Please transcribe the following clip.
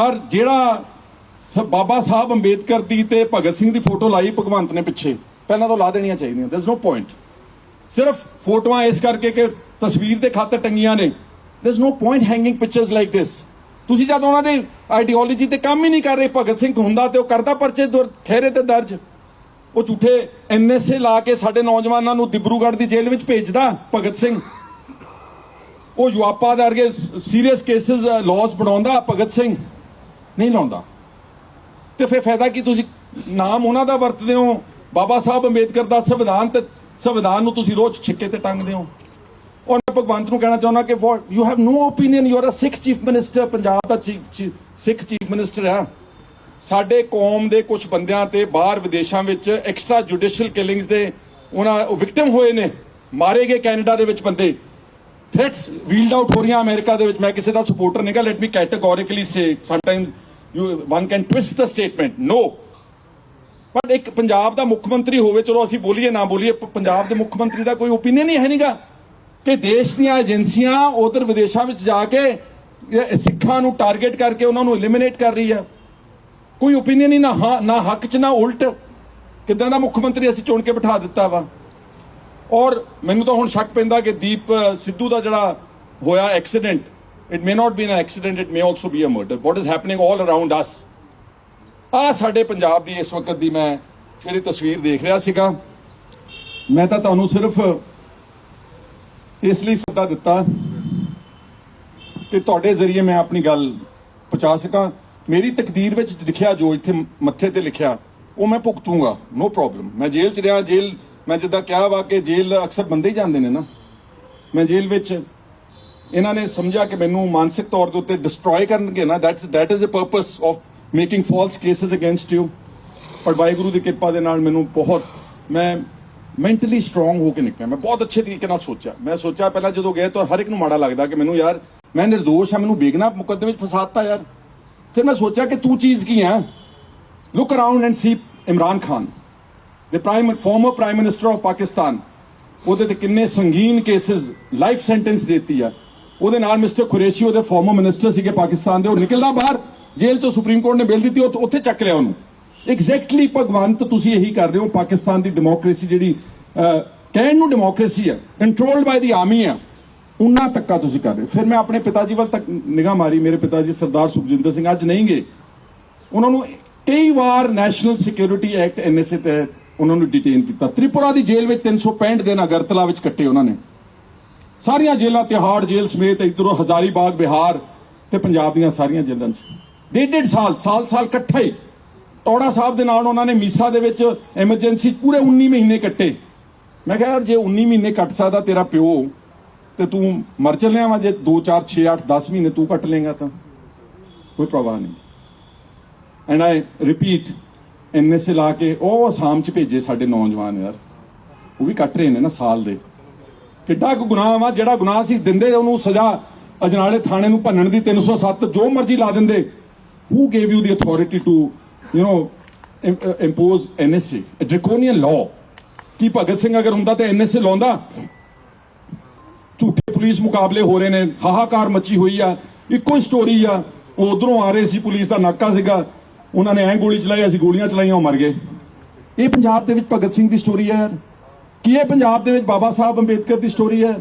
ਪਰ ਜਿਹੜਾ ਸ- ਬਾਬਾ ਸਾਹਿਬ ਅੰਬੇਦਕਰ ਦੀ ਤੇ ਭਗਤ ਸਿੰਘ ਦੀ ਫੋਟੋ ਲਾਈ ਭਗਵੰਤ ਨੇ ਪਿੱਛੇ, ਪਹਿਲਾਂ ਤਾਂ ਲਾ ਦੇਣੀਆਂ ਚਾਹੀਦੀਆਂ ਦੇਰ ਇਜ਼ ਨੋ ਪੁਆਇੰਟ ਸਿਰਫ ਫੋਟੋਆਂ ਇਸ ਕਰਕੇ ਕਿ ਤਸਵੀਰ ਦੇ ਖਾਤਰ ਟੰਗੀਆਂ ਨੇ। There is no point hanging pictures like this ਤੁਸੀਂ ਜਦ ਉਹਨਾਂ ਦੇ ਆਈਡੀਓਲੋਜੀ ਤੇ ਕੰਮ ਹੀ ਨਹੀਂ ਕਰ ਰਹੇ, ਭਗਤ ਸਿੰਘ ਹੁੰਦਾ ਤੇ ਉਹ ਕਰਦਾ ਪਰਚੇ ਦੁਰ- ਠਹਿਰੇ ਤੇ ਦਰਜ। ਉਹ ਝੂਠੇ ਐਨਐਸਏ ਲਾ ਕੇ ਸਾਡੇ ਨੌਜਵਾਨਾਂ ਨੂੰ ਦਿਬਰੂਗੜ੍ਹ ਦੀ ਜੇਲ੍ਹ ਵਿੱਚ ਭੇਜਦਾ ਭਗਤ ਸਿੰਘ। ਉਹ ਯੁਆਪਾ ਦੇ ਵਰਗੇ ਸੀਰੀਅਸ ਕੇਸਿਸ ਲਾਜ਼ ਬਣਾਉਂਦਾ ਭਗਤ ਸਿੰਘ। ਨਹੀਂ ਲਾਉਂਦਾ। ਤੇ ਫਿਰ ਫਾਇਦਾ ਕੀ ਤੁਸੀਂ ਨਾਮ ਉਹਨਾਂ ਦਾ ਵਰਤਦੇ ਹੋ? ਬਾਬਾ ਸਾਹਿਬ ਅੰਬੇਦਕਰ ਦਾ ਸੰਵਿਧਾਨ ਤੇ ਸੰਵਿਧਾਨ ਨੂੰ ਤੁਸੀਂ ਰੋਜ਼ ਛਿੱਕੇ ਤੇ ਟੰਗਦੇ ਹੋ। ਔਰ ਮੈਂ ਭਗਵੰਤ ਨੂੰ ਕਹਿਣਾ ਚਾਹੁੰਦਾ ਕਿ you have no opinion you are a Sikh chief minister Punjab the chief Sikh chief minister ਆ ਸਾਡੇ ਕੌਮ ਦੇ ਕੁਝ ਬੰਦਿਆਂ ਤੇ ਬਾਹਰ ਵਿਦੇਸ਼ਾਂ ਵਿੱਚ ਐਕਸਟਰਾ ਜੁਡੀਸ਼ੀਅਲ ਕਿਲਿੰਗਸ ਦੇ ਉਹਨਾਂ ਵਿਕਟਮ ਹੋਏ ਨੇ। ਮਾਰੇ ਗਏ ਕੈਨੇਡਾ ਦੇ ਵਿੱਚ ਬੰਦੇ। ਥ੍ਰੈਟਸ ਵੀਲਡ ਆਊਟ ਹੋ ਰਹੀਆਂ ਅਮਰੀਕਾ ਦੇ ਵਿੱਚ। ਮੈਂ ਕਿਸੇ ਦਾ ਸਪੋਰਟਰ ਨਹੀਂਗਾ let me categorically say sometimes you one can twist the statement no but ਇੱਕ ਪੰਜਾਬ ਦਾ ਮੁੱਖ ਮੰਤਰੀ ਹੋਵੇ, ਚਲੋ ਅਸੀਂ ਬੋਲੀਏ, ਨਾ ਬੋਲੀਏ ਪੰਜਾਬ ਦੇ ਮੁੱਖ ਮੰਤਰੀ ਦਾ ਕੋਈ ਓਪੀਨੀਅਨ ਹੀ ਹੈ ਨਹੀਂਗਾ ਕਿ ਦੇਸ਼ ਦੀਆਂ ਏਜੰਸੀਆਂ ਉਧਰ ਵਿਦੇਸ਼ਾਂ ਵਿੱਚ ਜਾ ਕੇ ਸਿੱਖਾਂ ਨੂੰ ਟਾਰਗੇਟ ਕਰਕੇ ਉਹਨਾਂ ਨੂੰ ਐਲੀਮੀਨੇਟ ਕਰ ਰਹੀ ਆ ਕੋਈ ਓਪੀਨੀਅਨ ਹੀ ਨਾ ਹਾਂ, ਨਾ ਹੱਕ ਚ, ਨਾ ਉਲਟ। ਕਿਦਾਂ ਦਾ ਮੁੱਖ ਮੰਤਰੀ ਅਸੀਂ ਚੁਣ ਕੇ ਬਿਠਾ ਦਿੱਤਾ ਵਾ। ਔਰ ਮੈਨੂੰ ਤਾਂ ਹੁਣ ਸ਼ੱਕ ਪੈਂਦਾ ਕਿ ਦੀਪ ਸਿੱਧੂ ਦਾ ਜਿਹੜਾ ਹੋਇਆ accident it may not be an accident it may also be a murder what is happening all around us ਆ ਸਾਡੇ ਪੰਜਾਬ ਦੀ ਇਸ ਵਕਤ ਦੀ ਮੈਂ ਜਿਹੜੀ ਤਸਵੀਰ ਦੇਖ ਰਿਹਾ ਸੀਗਾ। ਮੈਂ ਤਾਂ ਤੁਹਾਨੂੰ ਸਿਰਫ ਇਸ ਲਈ ਸੱਦਾ ਦਿੱਤਾ ਕਿ ਤੁਹਾਡੇ ਜ਼ਰੀਏ ਮੈਂ ਆਪਣੀ ਗੱਲ ਪਹੁੰਚਾ ਸਕਾਂ। ਮੇਰੀ ਤਕਦੀਰ ਵਿੱਚ ਲਿਖਿਆ ਜੋ ਇੱਥੇ ਮੱਥੇ ਤੇ ਲਿਖਿਆ, ਉਹ ਮੈਂ ਭੁਗਤੂੰਗਾ। ਨੋ ਪ੍ਰੋਬਲਮ ਮੈਂ ਜੇਲ੍ਹ ਚ ਰਿਹਾ, ਜੇਲ੍ਹ ਮੈਂ ਜਿੱਦਾਂ ਕਿਹਾ ਵਾ ਕਿ ਜੇਲ੍ਹ ਅਕਸਰ ਬੰਦੇ ਹੀ ਜਾਂਦੇ ਨੇ ਨਾ। ਮੈਂ ਜੇਲ੍ਹ ਵਿੱਚ ਇਹਨਾਂ ਨੇ ਸਮਝਿਆ ਕਿ ਮੈਨੂੰ ਮਾਨਸਿਕ ਤੌਰ ਦੇ ਉੱਤੇ ਡਿਸਟਰੋਏ ਕਰਨਗੇ ਨਾ। That's that is the purpose of making false cases against you ਪਰ ਵਾਹਿਗੁਰੂ ਦੀ ਕਿਰਪਾ ਦੇ ਨਾਲ ਮੈਨੂੰ ਬਹੁਤ, ਮੈਂ ਮੈਂਟਲੀ ਸਟਰੋਂਗ ਹੋ ਕੇ ਨਿਕਲਿਆ। ਮੈਂ ਬਹੁਤ ਅੱਛੇ ਤਰੀਕੇ ਨਾਲ ਸੋਚਿਆ। ਮੈਂ ਸੋਚਿਆ ਪਹਿਲਾਂ ਜਦੋਂ ਗਏ ਤਾਂ ਹਰ ਇੱਕ ਨੂੰ ਮਾੜਾ ਲੱਗਦਾ ਕਿ ਮੈਨੂੰ ਯਾਰ, ਮੈਂ ਨਿਰਦੋਸ਼ ਹਾਂ, ਮੈਨੂੰ ਬੇਗਨਾ ਮੁਕੱਦਮੇ ਵਿੱਚ ਫਸਾਤਾ ਯਾਰ। ਫਿਰ ਮੈਂ ਸੋਚਿਆ ਕਿ ਤੂੰ ਚੀਜ਼ ਕੀ ਹੈ? Look around and see Imran Khan ਦੇ prime former prime minister of Pakistan ਉਹਦੇ ਤੇ ਕਿੰਨੇ ਸੰਗੀਨ ਕੇसेस ਲਾਈਫ ਸੈਂਟੈਂਸ ਦਿੱਤੀ ਆ। ਉਹਦੇ ਨਾਲ ਮਿਸਟਰ ਕੁਰੇਸ਼ੀ ਉਹਦੇ ਫਾਰਮਰ ਮਿਨਿਸਟਰ ਸੀਗੇ ਪਾਕਿਸਤਾਨ ਦੇ, ਉਹ ਨਿਕਲਦਾ ਬਾਹਰ, ਜੇਲ੍ਹ ਚੋਂ ਸੁਪਰੀਮ ਕੋਰਟ ਨੇ ਬੇਲ ਦਿੱਤੀ, ਉਹ ਉੱਥੇ ਚੱਕ ਲਿਆ ਉਹਨੂੰ। ਐਗਜ਼ੈਕਟਲੀ ਭਗਵੰਤ, ਤੁਸੀਂ ਇਹੀ ਕਰ ਰਹੇ ਹੋ, ਪਾਕਿਸਤਾਨ ਦੀ ਡੈਮੋਕ੍ਰੇਸੀ ਜਿਹੜੀ ਕਹਿਣ ਨੂੰ ਡੈਮੋਕ੍ਰੇਸੀ ਹੈ ਕੰਟਰੋਲਡ ਬਾਈ ਦੀ ਆਰਮੀ ਆ ਉਹਨਾਂ ਤੱਕਾ ਤੁਸੀਂ ਕਰ ਰਹੇ ਹੋ। ਫਿਰ ਮੈਂ ਆਪਣੇ ਪਿਤਾ ਜੀ ਵੱਲ ਤੱਕ ਨਿਗਾਹ ਮਾਰੀ, ਮੇਰੇ ਪਿਤਾ ਜੀ ਸਰਦਾਰ ਸੁਖਜਿੰਦਰ ਸਿੰਘ ਅੱਜ ਨਹੀਂ ਗਏ। ਉਹਨਾਂ ਨੂੰ ਕਈ ਵਾਰ ਨੈਸ਼ਨਲ ਸਿਕਿਉਰਿਟੀ ਐਕਟ ਐਨਐਸਏ ਤਹਿਤ ਉਹਨਾਂ ਨੂੰ ਡਿਟੇਨ ਕੀਤਾ। ਤ੍ਰਿਪੁਰਾ ਦੀ ਜੇਲ੍ਹ ਵਿੱਚ 365 ਦਿਨ ਅਗਰਤਲਾ ਵਿੱਚ ਕੱਟੇ ਉਹਨਾਂ ਨੇ। ਸਾਰੀਆਂ ਜੇਲ੍ਹਾਂ ਤਿਹਾੜ ਜੇਲ੍ਹ ਸਮੇਤ ਇਧਰੋਂ ਹਜ਼ਾਰੀਬਾਗ, ਬਿਹਾਰ ਤੇ ਪੰਜਾਬ ਦੀਆਂ ਸਾਰੀਆਂ ਜੇਲ੍ਹਾਂ 'ਚ। ਡੇਢ ਡੇਢ ਸਾਲ ਸਾਲ ਸਾਲ ਇਕੱਠੇ। ਹੀ ਟੌੜਾ ਸਾਹਿਬ ਦੇ ਨਾਲ ਉਹਨਾਂ ਨੇ ਮੀਸਾ ਦੇ ਵਿੱਚ ਐਮਰਜੈਂਸੀ ਪੂਰੇ 19 ਮਹੀਨੇ ਕੱਟੇ। ਮੈਂ ਕਿਹਾ ਯਾਰ, ਜੇ 19 ਮਹੀਨੇ ਕੱਟ ਸਕਦਾ ਤੇਰਾ ਪਿਓ, ਤੇ ਤੂੰ ਮਰ ਚੱਲਿਆ ਵਾ, ਜੇ 2 4 6 8 10 ਮਹੀਨੇ ਤੂੰ ਕੱਟ ਲੇਗਾ ਤਾਂ। ਕੋਈ ਪ੍ਰਵਾਹ ਨਹੀਂ। ਐਂਡ ਆਈ ਰਿਪੀਟ ਐਨਐਸਏ ਲਾ ਕੇ ਉਹ ਅਸਾਮ ਚ ਭੇਜੇ ਸਾਡੇ ਨੌਜਵਾਨ ਯਾਰ। ਉਹ ਵੀ ਕੱਟ ਰਹੇ ਨੇ ਨਾ ਸਾਲ ਦੇ। ਕਿੱਡਾ ਕੁ ਗੁਨਾਹ ਵਾ, ਜਿਹੜਾ ਗੁਨਾਹ ਸੀ ਦਿੰਦੇ ਉਹਨੂੰ ਸਜ਼ਾ ਅਜਨਾਲੇ ਥਾਣੇ ਨੂੰ ਭੰਨਣ ਦੀ 307 ਜੋ ਮਰਜ਼ੀ ਲਾ ਦਿੰਦੇ। Who gave you the authority to you no impose NSA a draconian law ਕੀ ਭਗਤ ਸਿੰਘ ਅਗਰ ਹੁੰਦਾ ਤੇ ਐਨਐਸਏ ਲਾਉਂਦਾ? ਝੂਠੇ ਪੁਲਿਸ ਮੁਕਾਬਲੇ ਹੋ ਰਹੇ ਨੇ, ਹਾਹਾਕਾਰ ਮੱਚੀ ਹੋਈ ਆ, ਇੱਕੋ ਹੀ ਸਟੋਰੀ ਆ। ਉਹ ਉਧਰੋਂ ਆ ਰਹੇ ਸੀ, ਪੁਲਿਸ ਦਾ ਨਾਕਾ ਸੀਗਾ। ਉਹਨਾਂ ਨੇ ਐਂ ਗੋਲੀ ਚਲਾਈ, ਅਸੀਂ ਗੋਲੀਆਂ ਚਲਾਈਆਂ, ਉਹ ਮਰ ਗਏ। ਇਹ ਪੰਜਾਬ ਦੇ ਵਿੱਚ ਭਗਤ ਸਿੰਘ ਦੀ ਸਟੋਰੀ ਹੈ ਯਾਰ। ਕੀ ਇਹ ਪੰਜਾਬ ਦੇ ਵਿੱਚ ਬਾਬਾ ਸਾਹਿਬ ਅੰਬੇਦਕਰ ਦੀ ਸਟੋਰੀ ਹੈ?